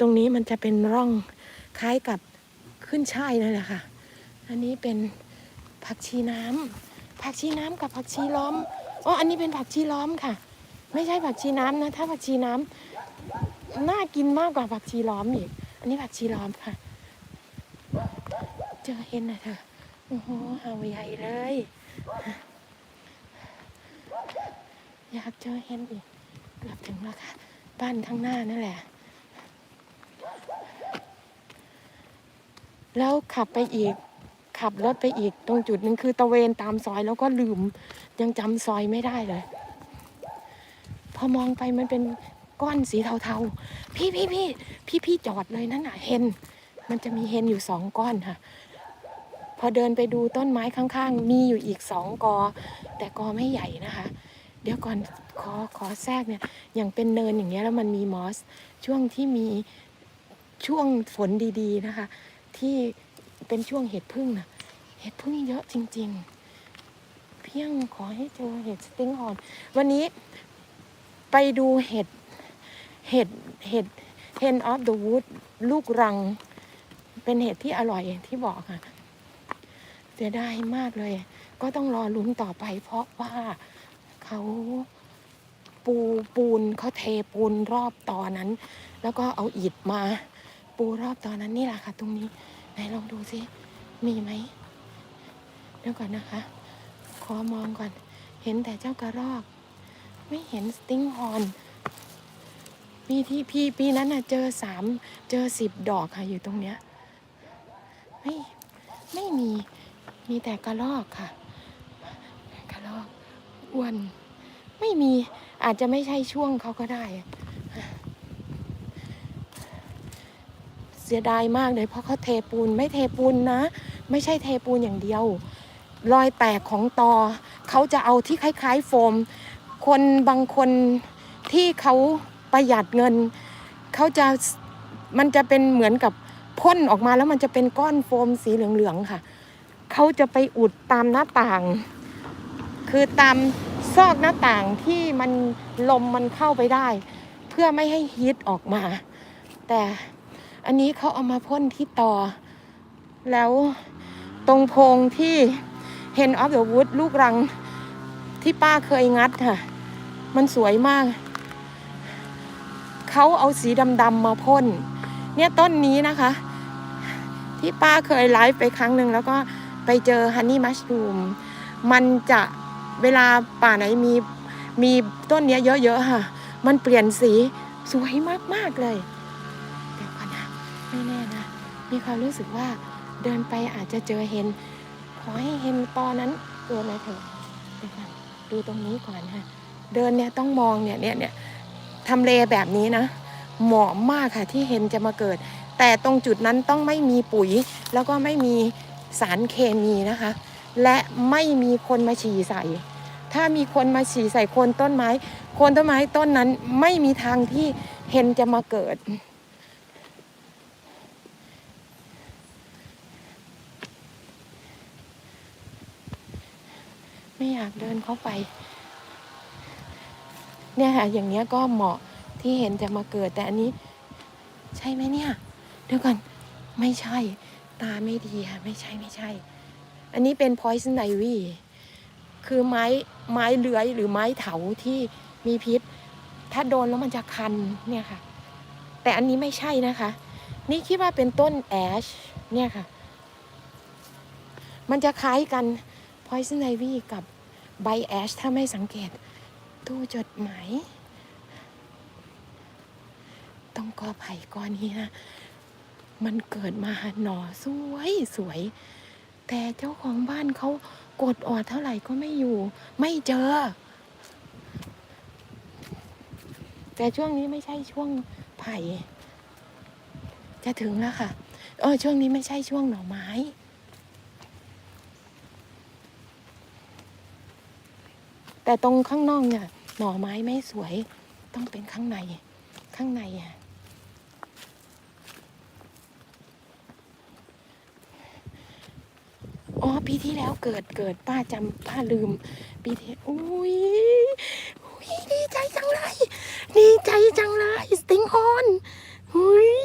ตรงนี้มันจะเป็นร่องคล้ายกับขึ้นช่ายนั่นแหละค่ะ อันนี้เป็นผักชีน้ำผักชีน้ำกับผักชีล้อมอ๋ออันนี้เป็นผักชีล้อมค่ะ ไม่ใช่ผักชีน้ำนะ ถ้าผักชีน้ำน่ากินมากกว่าผักชีล้อมอีก อันนี้ผักชีล้อมค่ะ เจอเห็นนะเธอ โอ้โหหาใหญ่เลย อยากเจอเห็นอีกกือบถึงแล้วค่ะ บ้านข้างหน้านั่นแหละ แล้วขับไปอีก ขับรถไปอีก ตรงจุดหนึ่งคือตะเวนตามซอยแล้วก็ลืม ยังจำซอยไม่ได้เลย พอมองไปมันเป็นก้อนสีเทาๆ พี่พี่พี่พี่พี่จอดเลยนั่นน่ะเห็นมันจะมีเห็นอยู่สองก้อนค่ะ พอเดินไปดูต้นไม้ข้างๆ มีอยู่อีกสองกอ แต่กอไม่ใหญ่นะคะ เดี๋ยวก่อนขอขอแทรกเนี่ย อย่างเป็นเนินอย่างเงี้ยแล้วมันมีมอส ช่วงที่มีช่วงฝนดีๆนะคะ ที่เป็นช่วงเห็ดพึ่งนะเห็ดพึ่งเยอะจริง ๆ เพียงขอให้เจอเห็ดสติงฮอน วันนี้ไปดูเห็ดเห็ดเห็ด hen of the wood ลูกรัง เป็นเห็ดที่อร่อยอย่างที่บอกค่ะเสียดายมากเลย ก็ต้องรอลุ้นต่อไป เพราะว่าเขาปูปูนเขาเทปูนรอบตอนั้น แล้วก็เอาอิฐมา ปูรอบตอนนั้นนี่แหละค่ะ ตรงนี้ไหนลองดูสิมีไหมเดี๋ยวก่อนนะคะ ขอมองก่อน เห็นแต่เจ้ากระรอก ไม่เห็นสติงฮอนปีที่ปีปีนั้นน่ะเจอสามเจอสิบดอกค่ะอยู่ตรงเนี้ยไม่ไม่มีมีแต่กระรอกค่ะกระรอกอ้วนไม่มีอาจจะไม่ใช่ช่วงเขาก็ได้ เสียดายมากเลยเพราะเขาเทปูนไม่เทปูนนะ ไม่ใช่เทปูนอย่างเดียว รอยแตกของตอเขาจะเอาที่คล้าย ๆ โฟม คนบางคนที่เขาประหยัดเงินเขาจะมันจะเป็นเหมือนกับพ่นออกมาแล้วมันจะเป็นก้อนโฟมสีเหลืองๆค่ะเขาจะไปอุดตามหน้าต่าง คือตามซอกหน้าต่างที่มันลมมันเข้าไปได้ เพื่อไม่ให้ฮีทออกมา แต่ อันนี้เขาเอามาพ่นที่ตอแล้วตรงโพงที่ Hen of the Wood ลูกรังที่ป้าเคยงัดค่ะ มันสวยมาก เขาเอาสีดำๆมาพ่น เนี่ยต้นนี้นะคะ ที่ป้าเคยไลฟ์ไปครั้งหนึ่งแล้วก็ไปเจอฮันนี่มัชรูม มันจะเวลาป่าไหนมีมีต้นเนี้ยเยอะๆค่ะ มันเปลี่ยนสีสวยมากๆเลย ไม่แน่นะ มีความรู้สึกว่าเดินไปอาจจะเจอเห็น ขอให้เห็นตอนนั้นเกินนะเถอะเดี๋ยวก่อนดูตรงนี้ก่อนค่ะ เดินเนี่ยต้องมองเนี่ยเนี่ยเนี่ยทำเลแบบนี้นะ เหมาะมากค่ะที่เห็นจะมาเกิด แต่ตรงจุดนั้นต้องไม่มีปุ๋ย แล้วก็ไม่มีสารเคมีนะคะ และไม่มีคนมาฉี่ใส่ ถ้ามีคนมาฉี่ใส่โคนต้นไม้ โคนต้นไม้ต้นนั้นไม่มีทางที่เห็นจะมาเกิด ไม่อยากเดินเข้าไป เนี่ยค่ะ อย่างเนี้ยก็เหมาะที่เห็นจะมาเกิดแต่อันนี้ ใช่ไหมเนี่ยเดี๋ยวก่อนไม่ใช่ ตาไม่ดีค่ะ ไม่ใช่ไม่ใช่ อันนี้เป็น poison ivy คือไม้ไม้เลื้อยหรือไม้เถาที่มีพิษ ถ้าโดนแล้วมันจะคันเนี่ยค่ะ แต่อันนี้ไม่ใช่นะคะ นี่คิดว่าเป็นต้นแอชเนี่ยค่ะ มันจะคล้ายกัน poison ivy กับใบแอชถ้าไม่สังเกต ตู้จดหมายตรงกอไผ่ก้อนี้นะมันเกิดมาหน่อสวยสวย แต่เจ้าของบ้านเขากดออดเท่าไหร่ก็ไม่อยู่ ไม่เจอ แต่ช่วงนี้ไม่ใช่ช่วงไผ่ จะถึงแล้วค่ะเออช่วงนี้ไม่ใช่ช่วงหน่อไม้ แต่ตรงข้างนอกเนี่ยหน่อไม้ไม่สวยต้องเป็นข้างในข้างในอะอ๋อปีที่แล้วเกิดเกิดป้าจำป้าลืม ปีที่อุ้ยอุ้ยดีใจจังเลย ดีใจจังเลยสติงออนอุ้ย